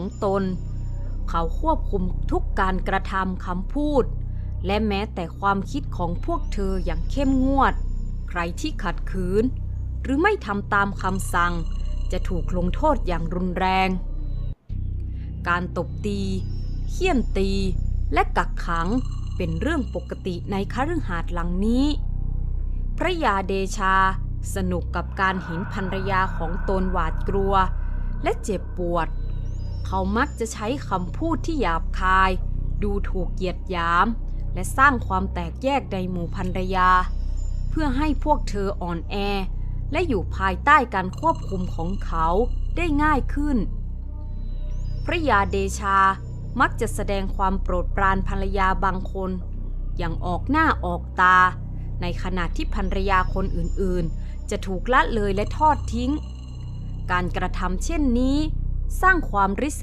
ของตน เขาควบคุมทุกการกระทำคำพูด และแม้แต่ความคิดของพวกเธออย่างเข้มงวด ใครที่ขัดขืน หรือไม่ทำตามคำสั่ง จะถูกลงโทษอย่างรุนแรง การตบตีเคี่ยนตีและกักขังเป็นเรื่องปกติในคฤหาสน์หลังนี้ พระยาเดชาสนุกกับการเห็นภรรยาของตนหวาดกลัว และเจ็บปวด เขามักจะใช้คำพูดที่หยาบคาย ดูถูกเหยียดหยาม และสร้างความแตกแยกในหมู่ภรรยา เพื่อให้พวกเธออ่อนแอ และอยู่ภายใต้การควบคุมของเขาได้ง่ายขึ้น พระยาเดชามักจะแสดงความโปรดปรานภรรยาบางคน อย่างออกหน้าออกตา ในขณะที่ภรรยาคนอื่นๆ จะถูกละเลยและทอดทิ้ง การกระทำเช่นนี้ สร้างความริษ